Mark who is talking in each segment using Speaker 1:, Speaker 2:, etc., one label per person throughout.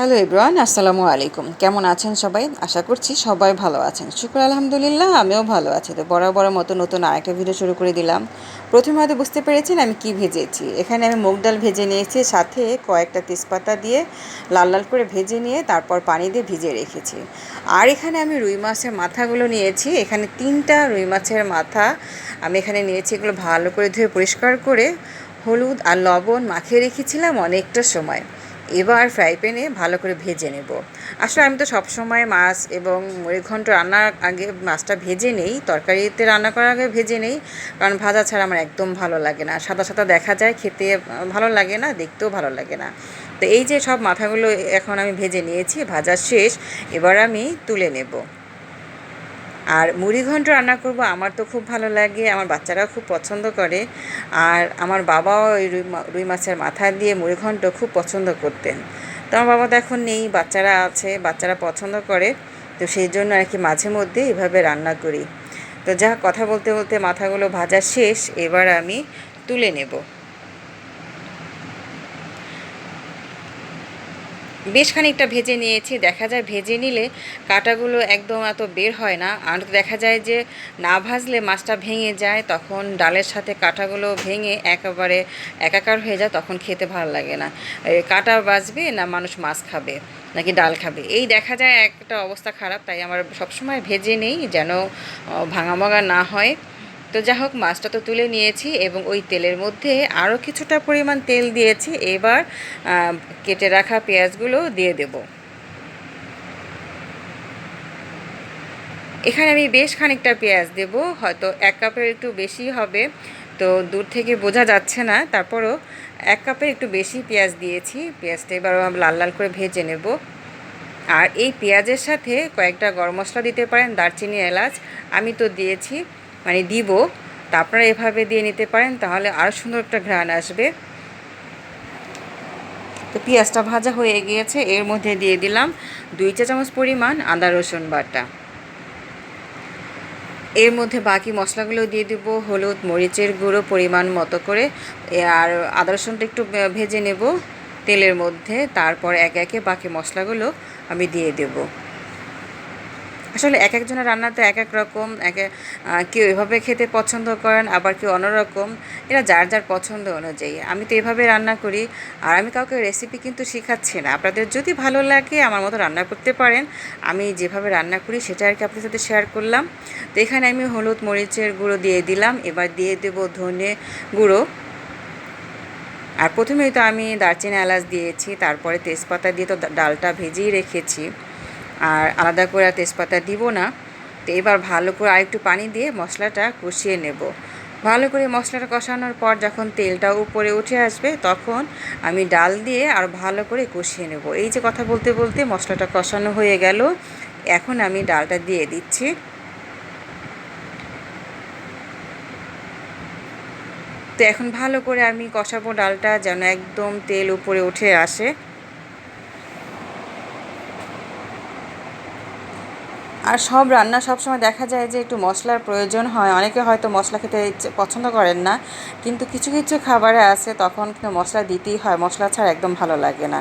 Speaker 1: Hello Ibran আসসালামু আলাইকুম। কেমন আছেন সবাই? আশা করছি সবাই ভালো আছেন। শুক্র, আলহামদুলিল্লাহ, আমিও ভালো আছি। তো বরাবর মতো নতুন আরেকটা ভিডিও শুরু করে দিলাম। প্রথমে হয়তো বুঝতে পেরেছেন আমি কি ভেজেছি। এখানে আমি মুগ ডাল ভেজে নিয়েছি, সাথে কয়েকটা তেজপাতা দিয়ে লাল লাল করে ভেজে নিয়ে তারপর পানি দিয়ে ভিজে রেখেছি। আর এখানে আমি রুই মাছের মাথাগুলো নিয়েছি। এখানে তিনটা রুই মাছের মাথা আমি এখানে নিয়েছি। এগুলো ভালো করে ধুয়ে পরিষ্কার করে হলুদ আর লবণ মাখিয়ে রেখেছিলাম অনেকটা সময়। এবার ফ্রাই প্যানে ভালো করে ভেজে নেব। আসলে আমি তো সবসময় মাছ এবং মুড়িঘণ্ট রান্নার আগে মাছটা ভেজে নেই, তরকারিতে রান্না করার আগে ভেজে নেই, কারণ ভাজা ছাড়া আমার একদম ভালো লাগে না। সাদা সাদা দেখা যায়, খেতে ভালো লাগে না, দেখতেও ভালো লাগে না। তো এই যে সব মাথাগুলো এখন আমি ভেজে নিয়েছি, ভাজা শেষ, এবার আমি তুলে নেব। আর মুড়ি ঘন্ট রান্না করব, আমার তো খুব ভালো লাগে, আমার বাচ্চারাও খুব পছন্দ করে। আর আমার বাবাও ওই রুই রুই মাছের মাথা দিয়ে মুড়ি ঘন্ট খুব পছন্দ করতেন। তো আমার বাবা তো এখন নেই, বাচ্চারা আছে, বাচ্চারা পছন্দ করে। তো সেই জন্য আর কি মাঝে মধ্যে এভাবে রান্না করি। তো যা কথা বলতে বলতে মাথাগুলো ভাজা শেষ, এবার আমি তুলে নেব। বেশ খানিকটা ভেজে নিয়েছি। দেখা যায় ভেজে নিলে কাঁটাগুলো একদম এত বের হয় না। আর দেখা যায় যে না ভাজলে মাছটা ভেঙে যায়, তখন ডালের সাথে কাঁটাগুলো ভেঙে একেবারে একাকার হয়ে যায়, তখন খেতে ভালো লাগে না। কাঁটা বাজবে না মানুষ মাছ খাবে, নাকি ডাল খাবে? এই দেখা যায় একটা অবস্থা খারাপ, তাই আমার সবসময় ভেজে নেই, যেন ভাঙা না হয়। তো যা হোক, মাছটা তো তুলে নিয়েছি এবং ওই তেলের মধ্যে আরও কিছুটা পরিমাণ তেল দিয়েছি। এবার কেটে রাখা পেঁয়াজগুলো দিয়ে দেব। এখানে আমি বেশ খানিকটা পেঁয়াজ দেব, হয়তো এক কাপের একটু বেশি হবে, তো দূর থেকে বোঝা যাচ্ছে না। তারপরও এক কাপের একটু বেশি পেঁয়াজ দিয়েছি, পেঁয়াজটা এবার লাল লাল করে ভেজে নেব। আর এই পেঁয়াজের সাথে কয়েকটা গরম মশলা দিতে পারেন দারচিনি এলাচ। আমি তো দিয়েছি মানে দিব, তা আপনারা এভাবে দিয়ে নিতে পারেন, তাহলে আরও সুন্দর একটা ঘ্রাণ আসবে। তো পেঁয়াজটা ভাজা হয়ে গিয়েছে, এর মধ্যে দিয়ে দিলাম দুই চা চামচ পরিমাণ আদা, রসুন বাটা। এর মধ্যে বাকি মশলাগুলো দিয়ে দেব, হলুদ, মরিচের গুঁড়ো পরিমাণ মতো করে, আর আদা, রসুনটা একটু ভেজে নেব তেলের মধ্যে, তারপর একে একে বাকি মশলাগুলো আমি দিয়ে দেবো। আসলে এক একজনের রান্না তো এক এক রকম, এক কেউ এভাবে খেতে পছন্দ করেন, আবার কেউ অন্যরকম। এরা যার যার পছন্দ অনুযায়ী। আমি তো এভাবে রান্না করি, আর আমি কাউকে রেসিপি কিন্তু শেখাচ্ছি না। আপনাদের যদি ভালো লাগে, আমার মতো রান্না করতে পারেন। আমি যেভাবে রান্না করি, সেটা আর কি আপনাদের সাথে শেয়ার করলাম। তো এখানে আমি হলুদ মরিচের গুঁড়ো দিয়ে দিলাম। এবার দিয়ে দেব ধনে গুঁড়ো। আর প্রথমেই তো আমি দারচিনি এলাচ দিয়েছি, তারপরে তেজপাতা দিয়ে তো ডালটা ভেজেই রেখেছি। আর আলাদা করে তেজপাতা দিব না। তো এবার ভালো করে আরেকটু পানি দিয়ে মশলাটা কষিয়ে নেব। ভালো করে মশলাটা কষানোর পর যখন তেলটা উপরে উঠে আসবে, তখন আমি ডাল দিয়ে আর ভালো করে কষিয়ে নেব। এই যে কথা বলতে বলতে মশলাটা কষানো হয়ে গেল। এখন আমি ডালটা দিয়ে দিচ্ছি। তো এখন ভালো করে আমি কষাবো ডালটা যেন একদম তেল উপরে উঠে আসে। আর সব রান্না সবসময় দেখা যায় যে একটু মশলার প্রয়োজন হয়। অনেকে হয়তো মশলা খেতে পছন্দ করেন না, কিন্তু কিছু কিছু খাবারে আছে তখন কিন্তু মশলা দিতেই হয়। মশলা ছাড়া একদম ভালো লাগে না।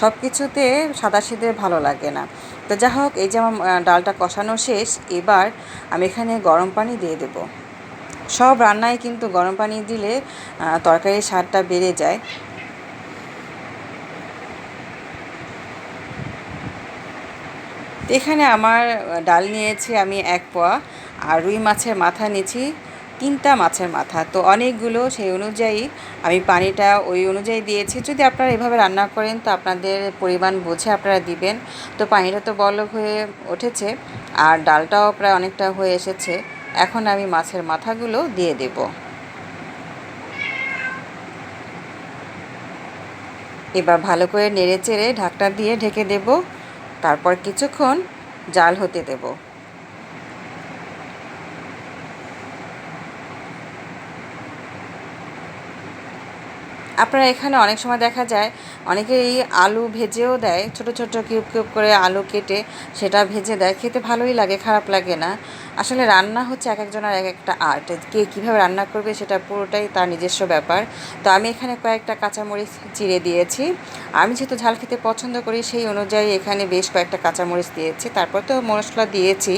Speaker 1: সব কিছুতে সাদা সিদে ভালো লাগে না। তো যা হোক, এই যে আমার ডালটা কষানো শেষ, এবার আমি এখানে গরম পানি দিয়ে দেব। সব রান্নায় কিন্তু গরম পানি দিলে তরকারির স্বাদটা বেড়ে যায়। এখানে আমার ডাল নিয়েছি আমি এক পোয়া আর রুই মাছের মাথা নিয়েছি তিনটা মাছের মাথা। তো অনেকগুলো সেই অনুযায়ী আমি পানিটা ওই অনুযায়ী দিয়েছি। যদি আপনারা এভাবে রান্না করেন তো আপনাদের পরিমাণ বুঝে আপনারা দিবেন। তো পানিটা তো বলক হয়ে উঠেছে আর ডালটাও প্রায় অনেকটা হয়ে এসেছে। এখন আমি মাছের মাথাগুলো দিয়ে দেব। এবার ভালো করে নেড়ে চেড়ে ঢাকটা দিয়ে ঢেকে দেবো। তারপর কিছুক্ষণ জাল হতে দেব। আপনারা এখানে অনেক সময় দেখা যায়, অনেকেই আলু ভেজেও দেয়, ছোট ছোট কিউব কিউব করে আলু কেটে সেটা ভেজে দেয়, খেতে ভালোই লাগে, খারাপ লাগে না। আসলে রান্না হচ্ছে এক একজনের এক একটা আর্ট, কে কীভাবে রান্না করবে সেটা পুরোটাই তার নিজস্ব ব্যাপার। তো আমি এখানে কয়েকটা কাঁচামরিচ চিড়ে দিয়েছি। আমি যেহেতু ঝাল খেতে পছন্দ করি, সেই অনুযায়ী এখানে বেশ কয়েকটা কাঁচামরিচ দিয়েছি। তারপর তো মশলা দিয়েছি।